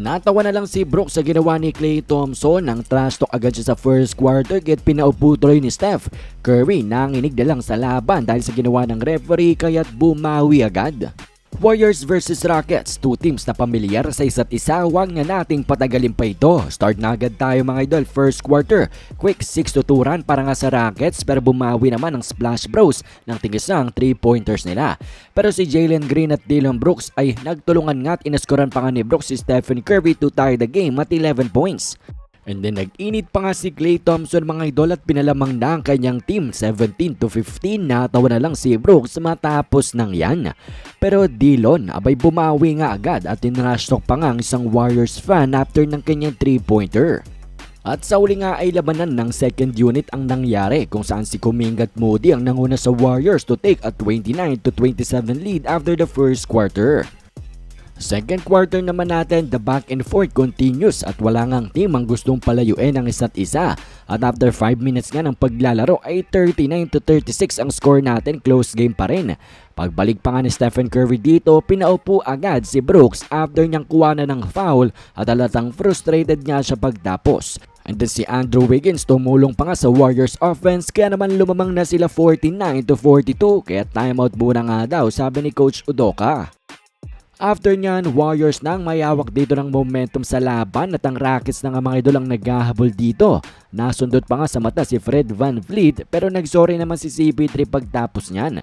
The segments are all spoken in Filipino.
Natawa na lang si Brooks sa ginawa ni Clay Thompson nang trash talk agad siya sa first quarter get pinaupo tuloy ni Steph. Curry nanginig na lang sa laban dahil sa ginawa ng referee kaya't bumawi agad. Warriors versus Rockets, two teams na pamilyar sa isa't isa, huwag na nating patagalin pa ito. Start na agad tayo mga idol, first quarter. Quick 6 to 2 run para nga sa Rockets pero bumawi naman ang Splash Bros ng tigisang 3-pointers nila. Pero si Jalen Green at Dylan Brooks ay nagtulungan nga at inaskoran pa nga ni Brooks si Stephen Curry to tie the game at 11 points. And then nag-init pa nga si Klay Thompson mga idol at pinalamang na ang kanyang team 17 to 15 natawa na lang si Brooks matapos ng yan. Pero Dillon abay bumawi nga agad at tinrashtalk pa nga ang isang Warriors fan after ng kanyang 3-pointer. At sa uli nga ay labanan ng second unit ang nangyari kung saan si Kuminga at Moody ang nanguna sa Warriors to take a 29 to 27 lead after the first quarter. Second quarter naman natin, the back and forth continues at wala ngang team ang gustong palayuin ang isa't isa. At after 5 minutes nga ng paglalaro ay 39 to 36 ang score natin, close game pa rin. Pagbalik pa nga ni Stephen Curry dito, pinaupo agad si Brooks after niyang kuha na ng foul at halatang frustrated nga siya pagtapos. And then si Andrew Wiggins tumulong pa nga sa Warriors offense kaya naman lumamang na sila 49 to 42 kaya timeout muna nga daw sabi ni Coach Udoka. After nyan, Warriors nang mayawak dito ng momentum sa laban at ang Rockets na mga idol ang naghahabol dito. Nasundot pa nga sa mata si Fred Van Vliet pero nagsorry naman si CP3 pagtapos nyan.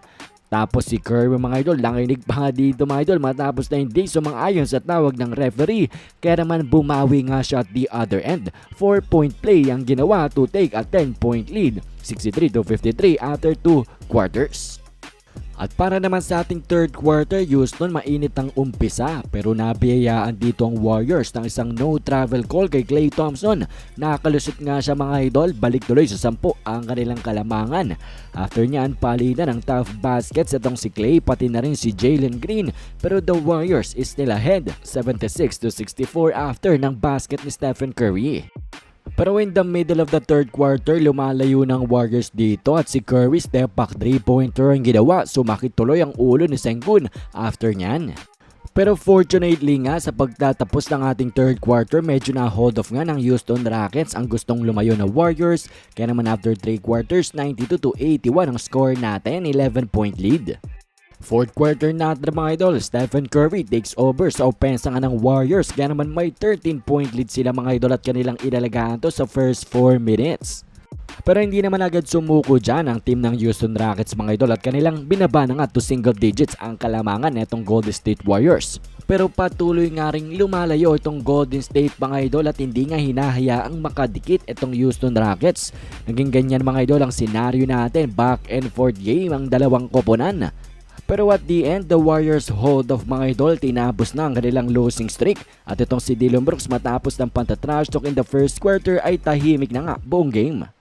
Tapos si Curry mga idol, nanginig pa nga dito mga idol matapos na hindi sumang-ayon sa tawag ng referee. Kaya naman bumawi nga siya at the other end. 4 point play ang ginawa to take a 10 point lead. 63 to 53 after 2 quarters. At para naman sa ating third quarter, Houston mainit ang umpisa pero nabiyayaan dito ang Warriors ng isang no travel call kay Klay Thompson. Nakalusot nga siya mga idol, balik tuloy sa sampu ang kanilang kalamangan. After niyan, palitan ng tough baskets itong si Klay pati na rin si Jalen Green pero the Warriors is still ahead 76 to 64 after ng basket ni Stephen Curry. Pero in the middle of the third quarter, lumalayo ng Warriors dito at si Curry step back 3-pointer ang ginawa. Sumakit tuloy ang ulo ni Sengun after nyan. Pero fortunately nga sa pagtatapos ng ating third quarter, medyo na hold off nga ng Houston Rockets ang gustong lumayo na Warriors. Kaya naman after 3 quarters, 92 to 81 ang score natin, 11 point lead. Fourth quarter natin mga idol, Stephen Curry takes over sa opensa nga ng Warriors kaya naman may 13 point lead sila mga idol at kanilang inalagaan to sa first 4 minutes. Pero hindi naman agad sumuko dyan ang team ng Houston Rockets mga idol at kanilang binaba na nga to single digits ang kalamangan netong Golden State Warriors. Pero patuloy nga ring lumalayo itong Golden State mga idol at hindi nga hinahayaang makadikit itong Houston Rockets. Naging ganyan mga idol ang senaryo natin back and forth game ang dalawang koponan. Pero at the end, the Warriors hold of mga idol tinapos na ang kanilang losing streak at itong si Dillon Brooks matapos ng pantatrash talk in the first quarter ay tahimik na nga buong game.